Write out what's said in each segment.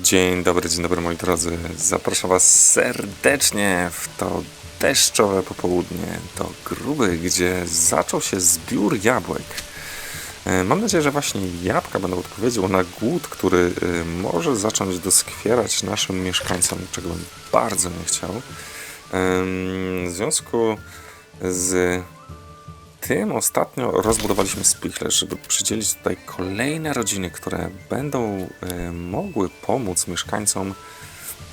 Dzień dobry, dzień dobry moi drodzy. Zapraszam Was serdecznie w to deszczowe popołudnie do Gruby, gdzie zaczął się zbiór jabłek. E, Mam nadzieję, że właśnie jabłka będą odpowiedzią na głód, który e, może zacząć doskwierać naszym mieszkańcom, czego bym bardzo nie chciał. W związku z tym ostatnio rozbudowaliśmy Spichler, żeby przydzielić tutaj kolejne rodziny, które będą e, mogły pomóc mieszkańcom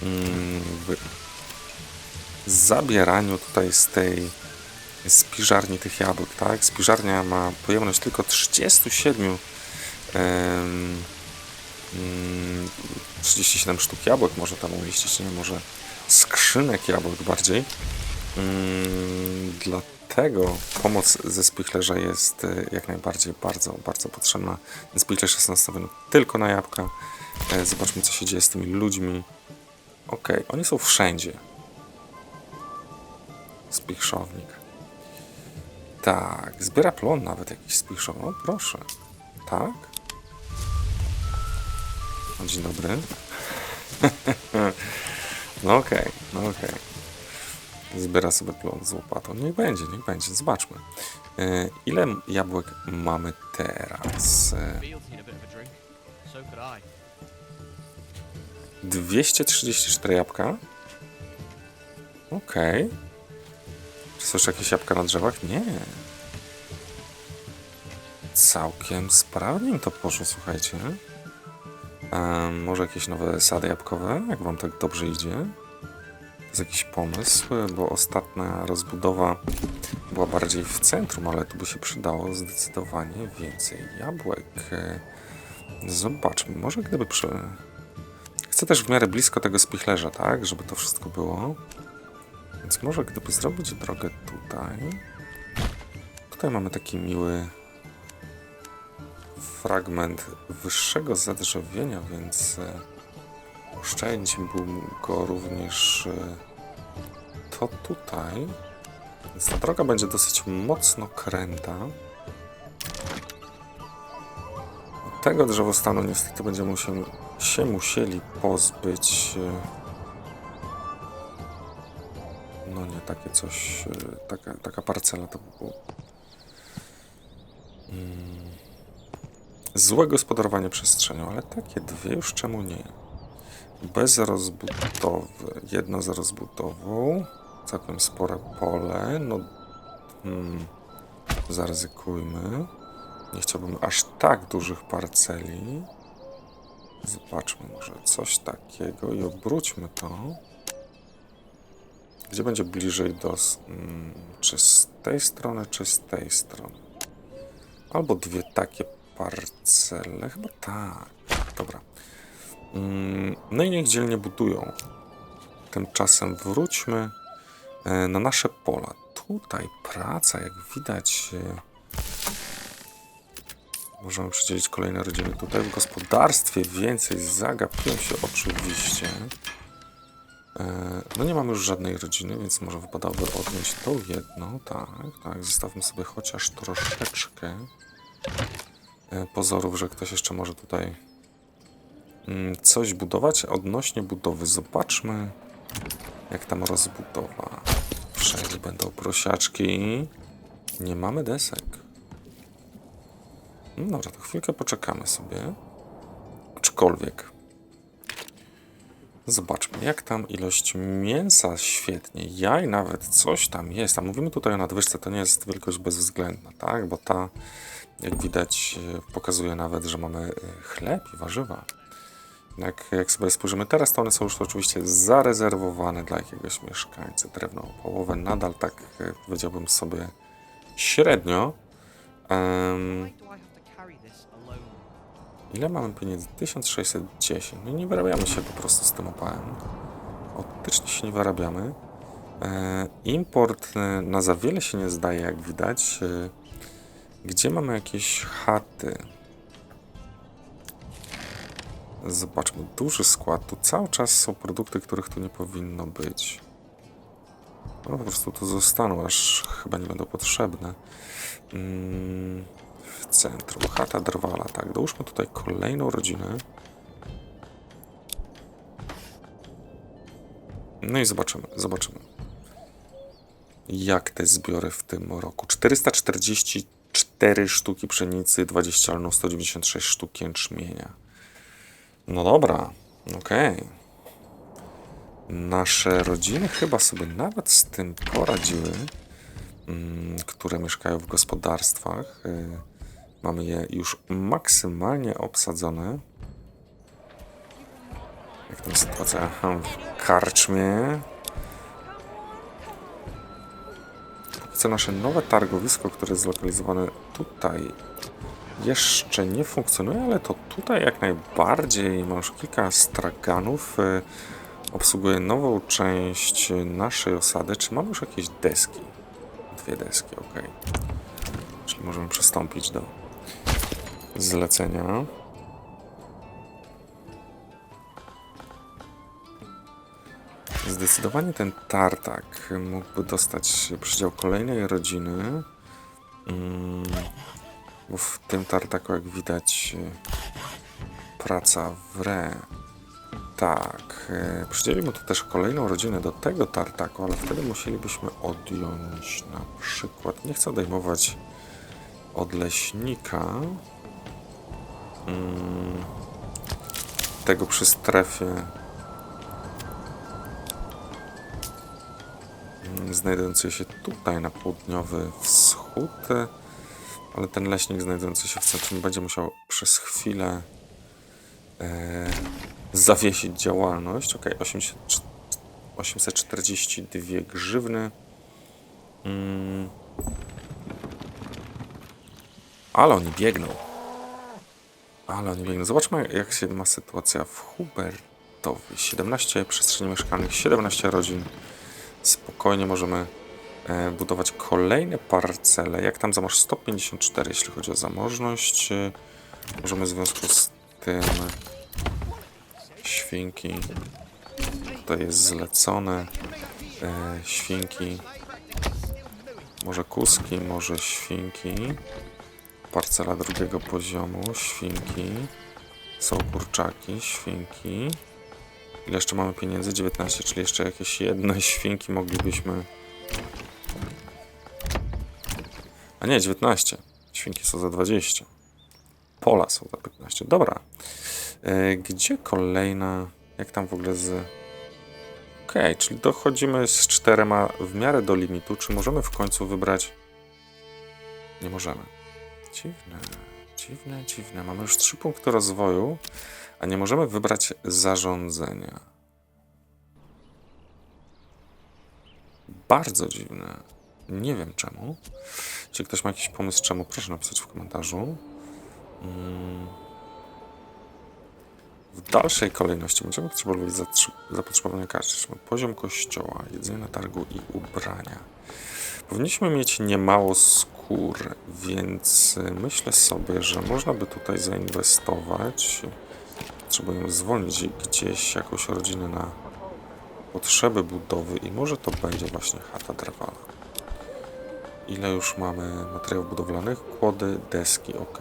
mm, w zabieraniu tutaj z tej spiżarni tych jabłek, tak? Spiżarnia ma pojemność tylko 37 em, mm, 37 sztuk jabłek może tam umieścić, nie? Może skrzynek jabłek bardziej. Mm, Dlatego pomoc ze Spichlerza jest e, jak najbardziej bardzo, bardzo potrzebna. Ten Spichlerz jest nastawiony tylko na jabłka. E, Zobaczmy, co się dzieje z tymi ludźmi. Okej, oni są wszędzie. Spichrzownik. Tak, zbiera plon nawet jakiś spichrzownik. O, proszę. Tak? No, dzień dobry. no okej, no okej. Zbiera sobie plon z łopatą. Niech będzie, niech będzie. Zobaczmy. E, ile jabłek mamy teraz? E, Fields need a bit of a drink. So could I. 234 jabłka. Okej. Czy są jakieś jabłka na drzewach? Nie. Całkiem sprawnie to poszło, słuchajcie. Em, może jakieś nowe sady jabłkowe, jak wam tak dobrze idzie? Jest jakiś pomysł, bo ostatnia rozbudowa była bardziej w centrum, ale tu by się przydało zdecydowanie więcej jabłek. E, Zobaczmy, może gdyby przy... Chcę też w miarę blisko tego spichlerza, tak? Żeby to wszystko było. Więc może gdyby zrobić drogę tutaj. Tutaj mamy taki miły fragment wyższego zadrzewienia, więc e, oszczędziłbym go również e, to tutaj. Więc ta droga będzie dosyć mocno kręta. Tego drzewostanu niestety będziemy się, się musieli pozbyć. e, No nie, takie coś, e, taka, taka parcela to by było. Mm. Złe gospodarowanie przestrzenią, ale takie dwie już czemu nie? Bez rozbudowy, jedno z rozbudową, całkiem spore pole, no hmm, zaryzykujmy. Nie chciałbym aż tak dużych parceli. Zobaczmy może coś takiego i obróćmy to. Gdzie będzie bliżej do... s- Mm, czy z tej strony, czy z tej strony? Albo dwie takie parcele. Chyba tak. Dobra. Mm, No i niech dzielnie budują. Tymczasem wróćmy e, na nasze pola. Tutaj praca, jak widać... e, Możemy przydzielić kolejne rodziny tutaj. W gospodarstwie więcej zagapiłem się oczywiście. E, No nie mamy już żadnej rodziny, więc może wypadałoby odjąć tą jedną. Tak, tak. Zostawmy sobie chociaż troszeczkę pozorów, że ktoś jeszcze może tutaj coś budować. Odnośnie budowy zobaczmy, jak tam rozbudowa. Wszędzie będą prosiaczki. Nie mamy desek. No dobra, to chwilkę poczekamy sobie. Aczkolwiek. Zobaczmy, jak tam ilość mięsa świetnie, jaj nawet, coś tam jest. A mówimy tutaj o nadwyżce, to nie jest wielkość bezwzględna, tak? Bo ta, jak widać, pokazuje nawet, że mamy e, chleb i warzywa. Jak, jak sobie spojrzymy teraz, to one są już oczywiście zarezerwowane dla jakiegoś mieszkańca. Drewno połowę nadal tak, e, powiedziałbym sobie, średnio. Alone? Ile mamy pieniędzy? 1610. No nie wyrabiamy się po prostu z tym opałem. Optycznie się nie wyrabiamy. E, import e, na za wiele się nie zdaje, jak widać. E, gdzie mamy jakieś chaty? Zobaczmy, duży skład. Tu cały czas są produkty, których tu nie powinno być. No po prostu tu zostaną, aż chyba nie będą potrzebne. Mm, w centrum. Chata Drwala, tak. Dołóżmy tutaj kolejną rodzinę. No i zobaczymy, zobaczymy. Jak te zbiory w tym roku? 444 sztuki pszenicy, 20 alno 196 sztuk jęczmienia. No dobra, okej. Nasze rodziny chyba sobie nawet z tym poradziły, mm, które mieszkają w gospodarstwach. Y, Mamy je już maksymalnie obsadzone. Jak tam sytuacja w karczmie? Co nasze nowe targowisko, które jest zlokalizowane tutaj, jeszcze nie funkcjonuje, ale to tutaj jak najbardziej. Mam już kilka straganów. y, Obsługuje nową część naszej osady. Czy mamy już jakieś deski? Dwie deski, ok. Czyli możemy przystąpić do zlecenia. Zdecydowanie ten tartak mógłby dostać przydział kolejnej rodziny. Mm, w tym tartaku, jak widać, e, praca w re. Tak, e, przydzielimy tu też kolejną rodzinę do tego tartaku, ale wtedy musielibyśmy odjąć na przykład, nie chcę odejmować od leśnika, mm, tego przy strefie mm, znajdujący się tutaj na południowy wschód, ale ten leśnik znajdujący się w centrum będzie musiał przez chwilę e, zawiesić działalność. Ok, 80, 842 grzywny. Mm. Ale oni biegną. Ale oni biegną. Zobaczmy, jak się ma sytuacja w Hubertowie. 17 przestrzeni mieszkalnych, 17 rodzin. Spokojnie możemy budować kolejne parcele. Jak tam zamasz 154, jeśli chodzi o zamożność. E, Możemy w związku z tym świnki. Tutaj jest zlecone. E, świnki. Może kuski, może świnki. Parcela drugiego poziomu, świnki. Są kurczaki, świnki. Ile jeszcze mamy pieniędzy? 19, czyli jeszcze jakieś jedne świnki moglibyśmy... A nie, 19. Świnki są za 20. Pola są za 15. Dobra. E, Gdzie kolejna... Jak tam w ogóle z... Okej, czyli dochodzimy z czterema w miarę do limitu. Czy możemy w końcu wybrać... Nie możemy. Dziwne, dziwne, dziwne. Mamy już trzy punkty rozwoju, a nie możemy wybrać zarządzenia. Bardzo dziwne. Nie wiem czemu. Czy ktoś ma jakiś pomysł czemu? Proszę napisać w komentarzu. Mm. W dalszej kolejności będziemy potrzebowali zatrzy- zapotrzebowania karteczne. Poziom kościoła, jedzenie na targu i ubrania. Powinniśmy mieć niemało skór, więc myślę sobie, że można by tutaj zainwestować. Potrzebujemy zwolnić gdzieś jakąś rodzinę na potrzeby budowy i może to będzie właśnie chata drewna. Ile już mamy materiałów budowlanych? Kłody, deski, ok.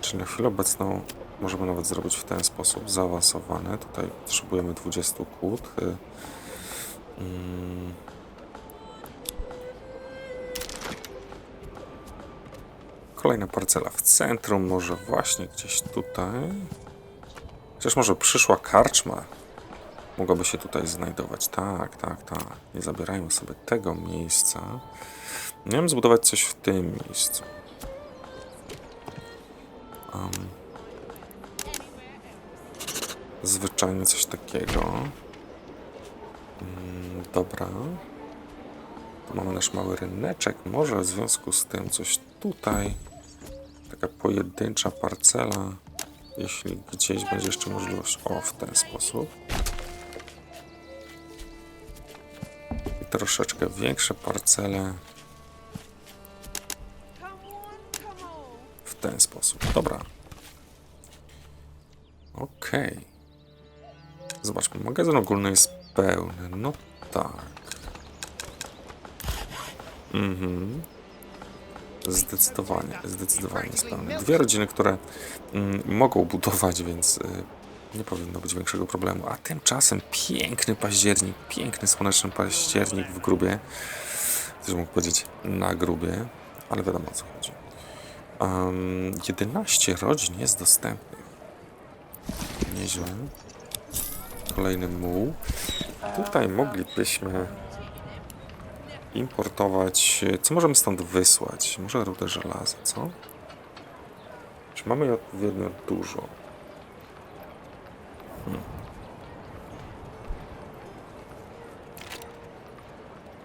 Czyli na chwilę obecną możemy nawet zrobić w ten sposób zaawansowane. Tutaj potrzebujemy 20 kłód. y, Mm. Kolejna parcela w centrum, może właśnie gdzieś tutaj. Chociaż może przyszła karczma mogłaby się tutaj znajdować. Tak, tak, tak. Nie zabierajmy sobie tego miejsca. Miałem zbudować coś w tym miejscu. Um, zwyczajnie coś takiego. Mm, dobra. Tu mamy nasz mały ryneczek. Może w związku z tym coś tutaj. Taka pojedyncza parcela. Jeśli gdzieś będzie jeszcze możliwość. O, w ten sposób. I troszeczkę większe parcele. Ten sposób. Dobra. Okej. Zobaczmy, magazyn ogólny jest pełny. No tak. Mhm. Zdecydowanie, zdecydowanie jest pełny. Dwie rodziny, które mm, mogą budować, więc y, Nie powinno być większego problemu. A tymczasem piękny październik, piękny słoneczny październik w grubie. Ktoś mógł powiedzieć na grubie, ale wiadomo o co chodzi. Um, 11 rodzin jest dostępnych. Nieźle. Kolejny muł. Tutaj moglibyśmy importować. Co możemy stąd wysłać? Może rudę żelaza, co? Czy mamy jej odpowiednio dużo? Hmm.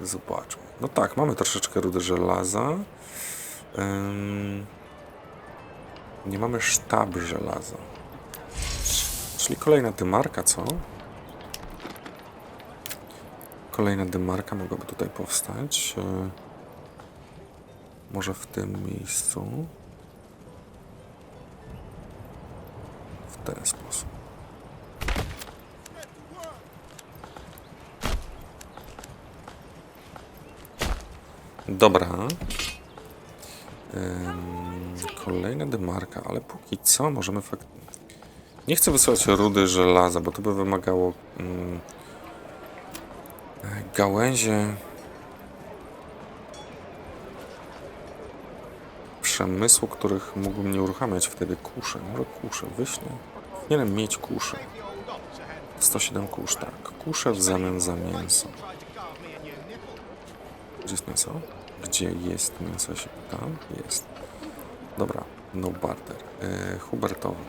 Zobaczmy. No tak, mamy troszeczkę rudy żelaza. Ym... Nie mamy sztab żelaza. Czyli kolejna dymarka, co? Kolejna dymarka mogłaby tutaj powstać. Yy, Może w tym miejscu. W ten sposób. Dobra. Kolejna dymarka, ale póki co możemy fakt... Nie chcę wysyłać rudy żelaza, bo to by wymagało ym, e, gałęzie przemysłu, których mógłbym nie uruchamiać wtedy kusze. Może kusze wyślę. Powinienem mieć kusze. 107 kusz, tak. Kusze w zamian za mięso. Gdzie jest mięso? Gdzie jest mięso, się pytam? Jest. Dobra, no barter. Yy, Hubertowy.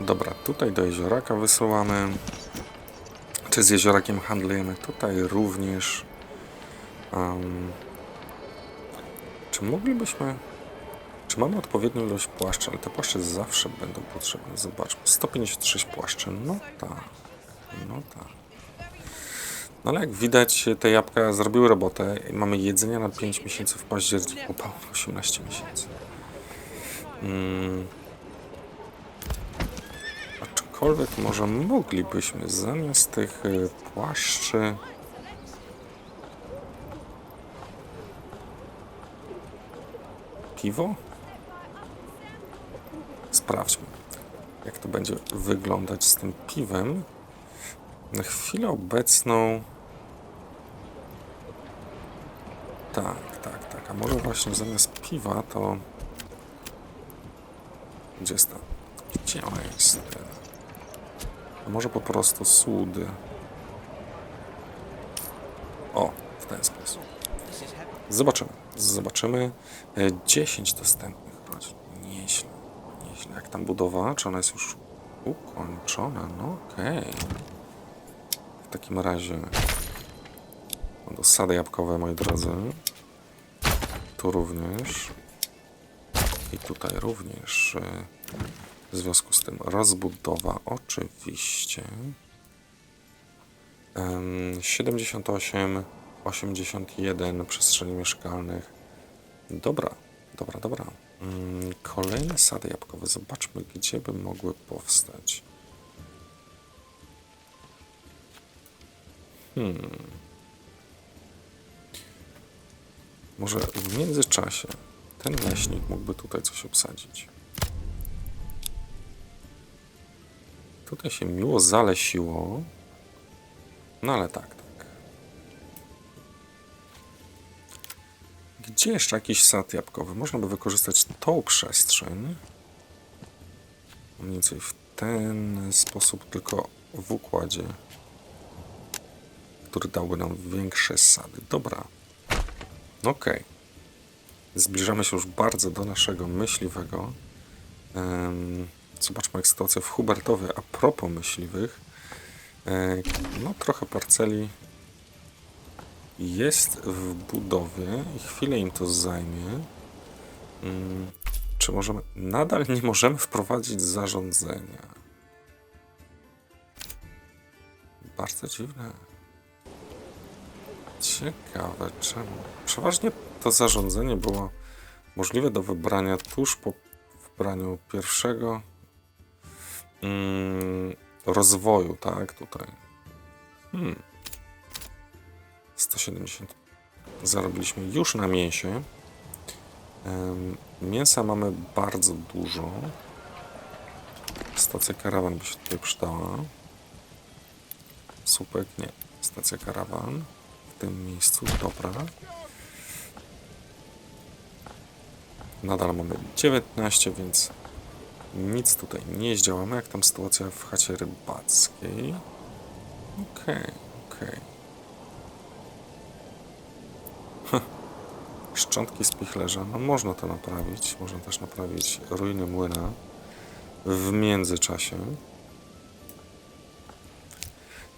Dobra, tutaj do jezioraka wysyłamy. Czy z jeziorakiem handlujemy? Tutaj również. Um, czy moglibyśmy... Czy mamy odpowiednią ilość płaszczy? Ale te płaszcze zawsze będą potrzebne. Zobaczmy. 156 płaszczy. No tak. No tak. No ale jak widać, te jabłka zrobiły robotę. Mamy jedzenia na 5 miesięcy w październiku, pełno 18 miesięcy. Mm. Aczkolwiek może moglibyśmy zamiast tych y, płaszczy... Piwo? Sprawdźmy, jak to będzie wyglądać z tym piwem. Na chwilę obecną. Tak, tak, tak. A może właśnie zamiast piwa to. Gdzie jest ta? Gdzie ona jest? A może po prostu słody. O, w ten sposób. Zobaczymy. Zobaczymy. E, 10 dostępnych rodzin. Nieźle. Nieźle. Jak tam budowa? Czy ona jest już ukończona? No okej. W takim razie do sady jabłkowe, moi drodzy. Tu również. I tutaj również. e, W związku z tym rozbudowa oczywiście. Em, 78, 81 przestrzeni mieszkalnych. Dobra, dobra, dobra. Mm, Kolejne sady jabłkowe. Zobaczmy, gdzie by mogły powstać. Hmm. Może w międzyczasie ten leśnik mógłby tutaj coś obsadzić. Tutaj się miło zalesiło. No ale tak, tak. Gdzie jeszcze jakiś sad jabłkowy? Można by wykorzystać tą przestrzeń. Mniej więcej w ten sposób, tylko w układzie, który dałby nam większe sady. Dobra. Okej. Zbliżamy się już bardzo do naszego myśliwego. Zobaczmy, jak sytuacja w Hubertowie. A propos myśliwych. No, trochę parceli jest w budowie i chwilę im to zajmie. Czy możemy. Nadal nie możemy wprowadzić zarządzenia. Bardzo dziwne. Ciekawe czemu. Przeważnie to zarządzenie było możliwe do wybrania tuż po wybraniu pierwszego mm, rozwoju, tak, tutaj. Hmm. 170 zarobiliśmy już na mięsie. Em, Mięsa mamy bardzo dużo. Stacja karawan by się tutaj przydała. Słupek, nie. Stacja karawan. Tym miejscu, dobra. Nadal mamy 19, więc nic tutaj nie zdziałamy. Jak tam sytuacja w chacie rybackiej? Okej, okej. Heh. Szczątki spichlerza. No można to naprawić. Można też naprawić ruiny młyna w międzyczasie.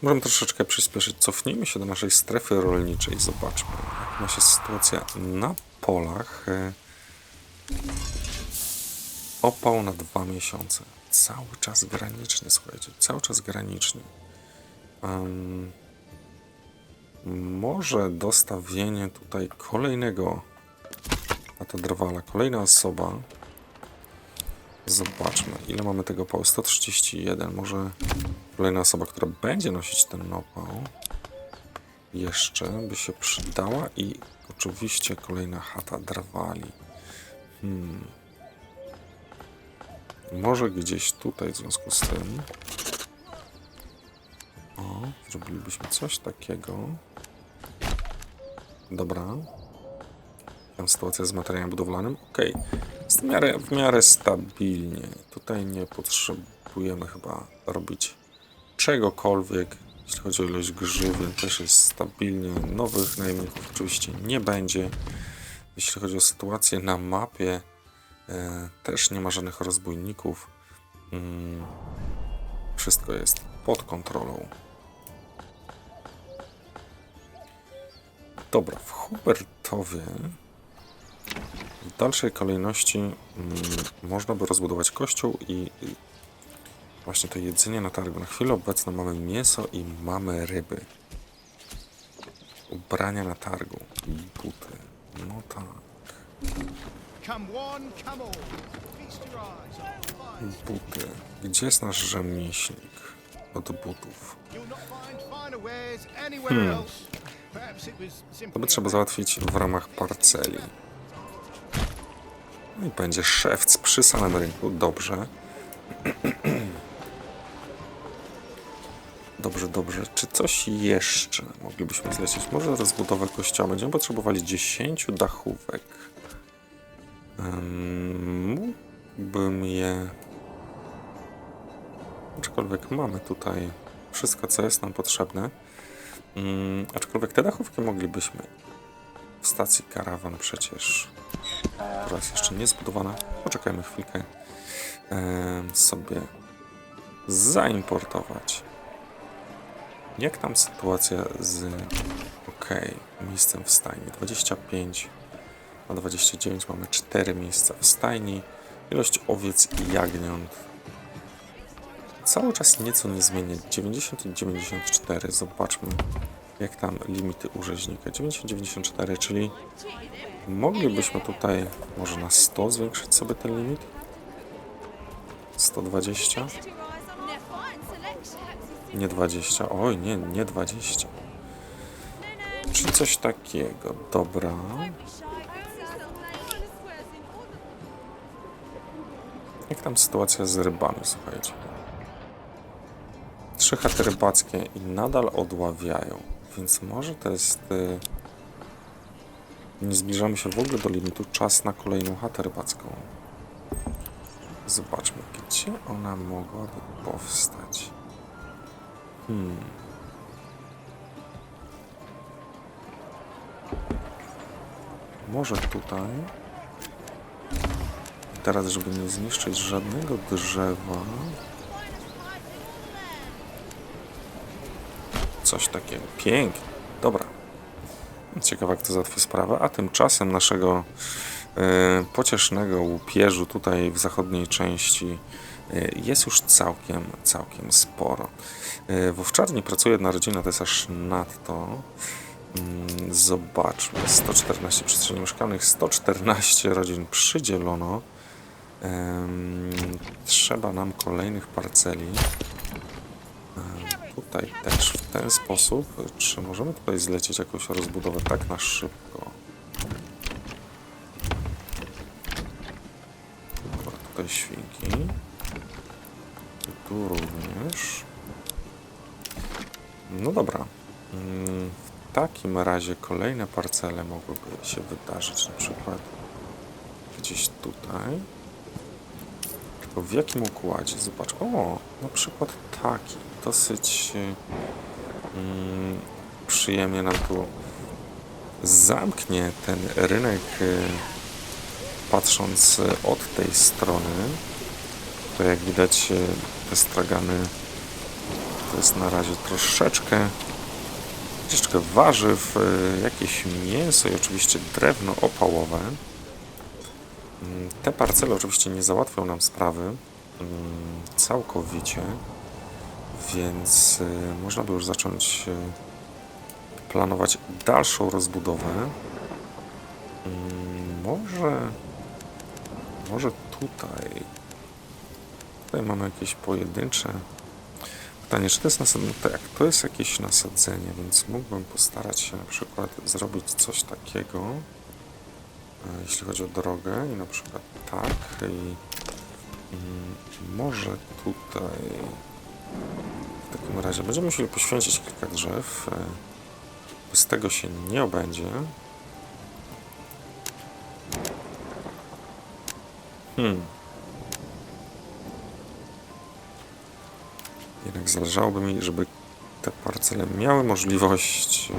Możemy troszeczkę przyspieszyć. Cofnijmy się do naszej strefy rolniczej. Zobaczmy, jak ma się sytuacja na polach. E, Opał na dwa miesiące. Cały czas graniczny, słuchajcie. Cały czas graniczny. Em, może dostawienie tutaj kolejnego a to drwala. Kolejna osoba. Zobaczmy, ile mamy tego opału. 131. Może kolejna osoba, która będzie nosić ten opał, jeszcze by się przydała. I oczywiście kolejna chata drwali. Hmm. Może gdzieś tutaj w związku z tym. O, zrobilibyśmy coś takiego. Dobra. Tam sytuacja z materiałem budowlanym. Ok. Jest w miarę, w miarę stabilnie. Tutaj nie potrzebujemy chyba robić czegokolwiek. Jeśli chodzi o ilość grzywien, też jest stabilnie. Nowych najemników oczywiście nie będzie. Jeśli chodzi o sytuację na mapie, e, też nie ma żadnych rozbójników. Mm, wszystko jest pod kontrolą. Dobra, w Hubertowie w dalszej kolejności mm, można by rozbudować kościół i i właśnie to jedzenie na targu. Na chwilę obecną mamy mięso i mamy ryby. Ubrania na targu. Buty. No tak. Buty. Gdzie jest nasz rzemieślnik od butów? Was To by trzeba załatwić w ramach parceli. No i będzie szewc przy samym rynku. Dobrze. Dobrze, dobrze. Czy coś jeszcze moglibyśmy zlecić? Może rozbudowę kościoła. Będziemy potrzebowali 10 dachówek. Mógłbym je... Aczkolwiek mamy tutaj wszystko, co jest nam potrzebne. Mm, aczkolwiek te dachówki moglibyśmy w stacji karawan przecież, jest jeszcze nie zbudowana, poczekajmy chwilkę, sobie zaimportować. Jak tam sytuacja z ok, miejscem w stajni? 25 na 29 mamy 4 miejsca w stajni. Ilość owiec i jagniąt cały czas nieco niezmiennie. 90 i 94. Zobaczmy, jak tam limity u rzeźnika. 90-94, czyli moglibyśmy tutaj może na 100 zwiększyć sobie ten limit? 120? Nie 20. Oj, nie, nie 20. Czy coś takiego. Dobra. Jak tam sytuacja z rybami, słuchajcie? Trzy chaty rybackie i nadal odławiają, więc może to jest... Y... Nie zbliżamy się w ogóle do limitu. Czas na kolejną chatę rybacką. Zobaczmy, gdzie ona mogłaby powstać. Hmm. Może tutaj. Teraz, żeby nie zniszczyć żadnego drzewa. Coś takiego. Pięknie. Dobra. Ciekawe, jak to załatwi sprawę. A tymczasem naszego e, pociesznego łupieżu tutaj w zachodniej części e, jest już całkiem, całkiem sporo. E, w owczarni pracuje jedna rodzina, to jest aż nadto. Mm, Zobaczmy. 114 przestrzeni mieszkalnych, 114 rodzin przydzielono. Trzeba nam kolejnych parceli. Tutaj też w ten sposób. Czy możemy tutaj zlecieć jakąś rozbudowę tak na szybko? świnki. I tu również. No dobra. Mm, W takim razie kolejne parcele mogłyby się wydarzyć na przykład gdzieś tutaj. Tylko w jakim układzie? Zobacz. O, na przykład taki. Dosyć mm, przyjemnie nam tu zamknie ten rynek, y, patrząc od tej strony. To jak widać, y, te stragany to jest na razie troszeczkę troszeczkę warzyw, y, jakieś mięso i oczywiście drewno opałowe. Mm, Te parcele oczywiście nie załatwią nam sprawy mm, całkowicie, więc y, można by już zacząć y, planować dalszą rozbudowę. Mm, Może, może tutaj. Tutaj mamy jakieś pojedyncze. Pytanie, czy to jest nasadzenie? No tak, to jest jakieś nasadzenie, więc mógłbym postarać się na przykład zrobić coś takiego, jeśli chodzi o drogę i na przykład tak i może tutaj w takim razie będziemy musieli poświęcić kilka drzew. e, Bez tego się nie obędzie. Hmm. Jednak zależałoby mi, żeby te parcele miały możliwość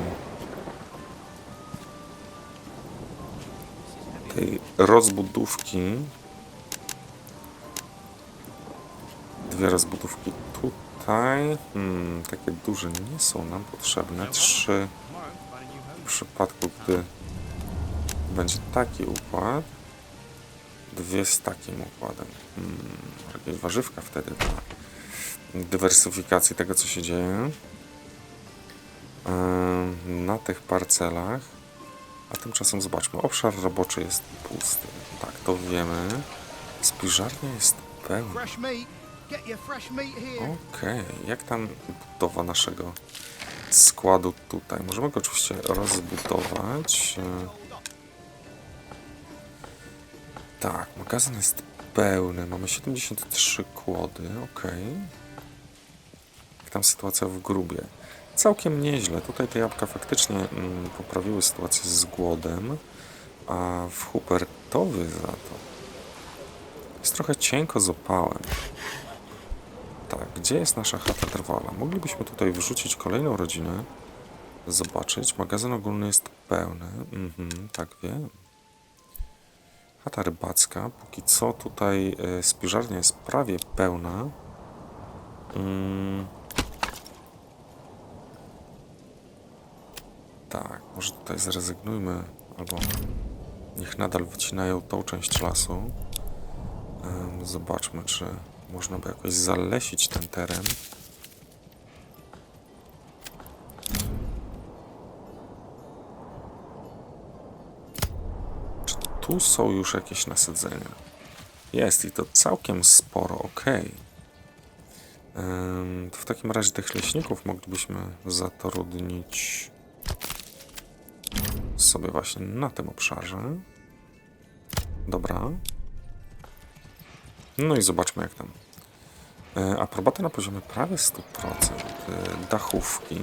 tej rozbudówki. Dwie rozbudówki tutaj. Hmm, takie duże nie są nam potrzebne. Trzy w przypadku, gdy będzie taki układ. Dwie z takim układem. Hmm, jakieś warzywka wtedy dla dywersyfikacji tego, co się dzieje. Ym, Na tych parcelach. A tymczasem zobaczmy, obszar roboczy jest pusty. Tak, to wiemy. Spiżarnia jest pełna. Okej, jak tam budowa naszego składu tutaj? Możemy go oczywiście rozbudować. Tak, magazyn jest pełny. Mamy 73 kłody, okej. Jak tam sytuacja w grubie? Całkiem nieźle. Tutaj te jabłka faktycznie mm, poprawiły sytuację z głodem, a w Hubertowie za to jest trochę cienko z opałem. Tak, gdzie jest nasza chata trwala? Moglibyśmy tutaj wrzucić kolejną rodzinę. Zobaczyć. Magazyn ogólny jest pełny. Mhm, tak wiem. Chata rybacka. Póki co tutaj y, spiżarnia jest prawie pełna. Mm. Tak, może tutaj zrezygnujmy, albo niech nadal wycinają tą część lasu. Zobaczmy, czy można by jakoś zalesić ten teren. Czy tu są już jakieś nasadzenia? Jest i to całkiem sporo, ok. To w takim razie tych leśników moglibyśmy zatrudnić sobie właśnie na tym obszarze. Dobra. No i zobaczmy jak tam. E, Aprobata na poziomie prawie 100%. E, Dachówki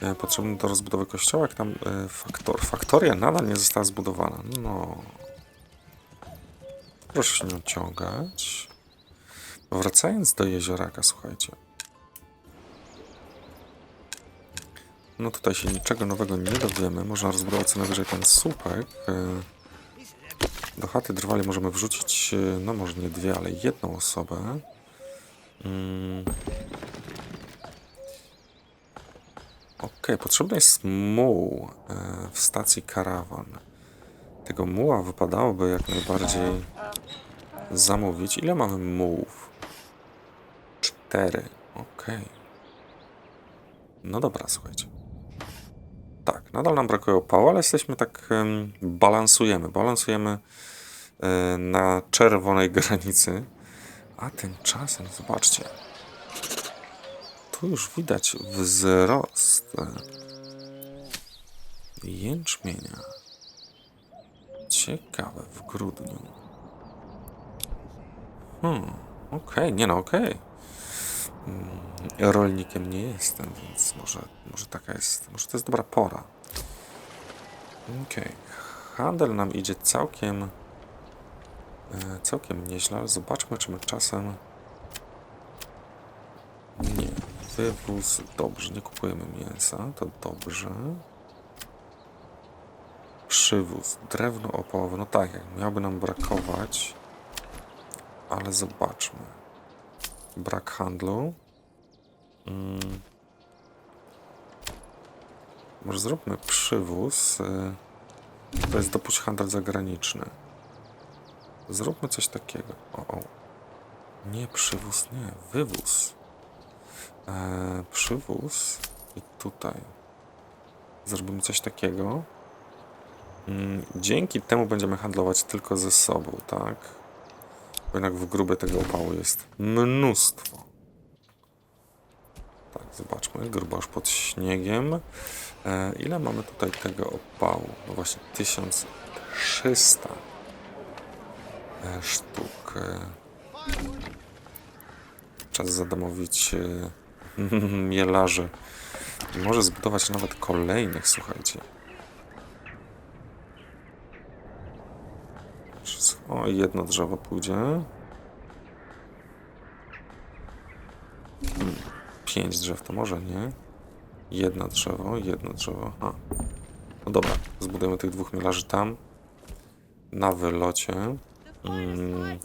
e, potrzebne do rozbudowy kościoła, jak tam faktor, faktoria nadal nie została zbudowana. No. Proszę się nie ociągać. Wracając do jezioraka, słuchajcie. No tutaj się niczego nowego nie dowiemy. Można rozbudować co najwyżej ten słupek. E, do chaty drwali możemy wrzucić, e, no może nie dwie, ale jedną osobę. Mm. Okej, potrzebny jest muł e, w stacji karawan. Tego muła wypadałoby jak najbardziej zamówić. Ile mamy mułów? Cztery. Okej. No dobra, słuchajcie. Nadal nam brakuje opału, ale jesteśmy tak, em, balansujemy, balansujemy e, na czerwonej granicy. A tymczasem, zobaczcie, tu już widać wzrost e, jęczmienia. Ciekawe, w grudniu. Hmm, okej, nie no, okej. Mm, Rolnikiem nie jestem, więc może, może taka jest, może to jest dobra pora. Okej, handel nam idzie całkiem, e, całkiem nieźle, zobaczmy, czy my czasem... Nie, wywóz, dobrze, nie kupujemy mięsa, to dobrze. Przywóz, drewno opałowe, no tak, jak miałby nam brakować, ale zobaczmy. Brak handlu. Mm. Może zróbmy przywóz. y, To jest dopuść handel zagraniczny. Zróbmy coś takiego. O, o. Nie przywóz, nie. Wywóz. E, przywóz. I tutaj. Zrobimy coś takiego. Mm, Dzięki temu będziemy handlować tylko ze sobą, tak? Bo jednak w grubie tego opału jest mnóstwo. Tak, zobaczmy. Gruba już pod śniegiem. E, ile mamy tutaj tego opału? No właśnie 1300 e, sztuk. E, czas zadomowić mielarzy. Może zbudować nawet kolejnych, słuchajcie. O, jedno drzewo pójdzie. Hmm, Pięć drzew to może nie. Jedno drzewo, jedno drzewo. A. No dobra, zbudujemy tych dwóch mielarzy tam. Na wylocie. Mm.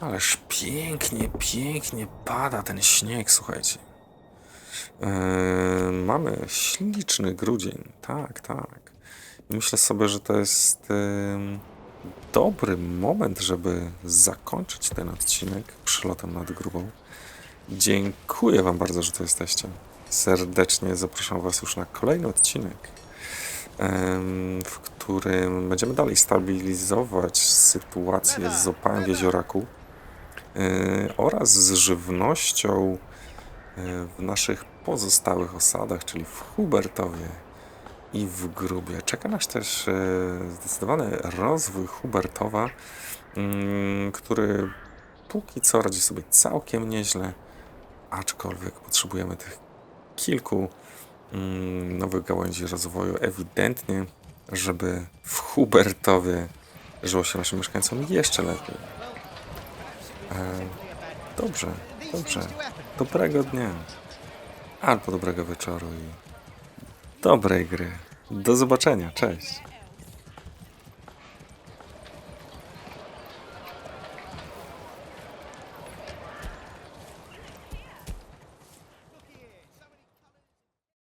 Ależ pięknie, pięknie pada ten śnieg, słuchajcie. Yy, mamy śliczny grudzień. Tak, tak. Myślę sobie, że to jest em, dobry moment, żeby zakończyć ten odcinek przylotem nad grubą. Dziękuję Wam bardzo, że tu jesteście. Serdecznie zapraszam Was już na kolejny odcinek, w którym będziemy dalej stabilizować sytuację z opałem w jezioraku e, oraz z żywnością e, w naszych pozostałych osadach, czyli w Hubertowie i w grubie. Czeka nas też e, zdecydowany rozwój Hubertowa, mm, który póki co radzi sobie całkiem nieźle, aczkolwiek potrzebujemy tych kilku mm, nowych gałęzi rozwoju ewidentnie, żeby w Hubertowie żyło się naszym mieszkańcom jeszcze lepiej. E, dobrze, dobrze. Dobrego dnia. Albo dobrego wieczoru i dobrej gry. Do zobaczenia. Cześć.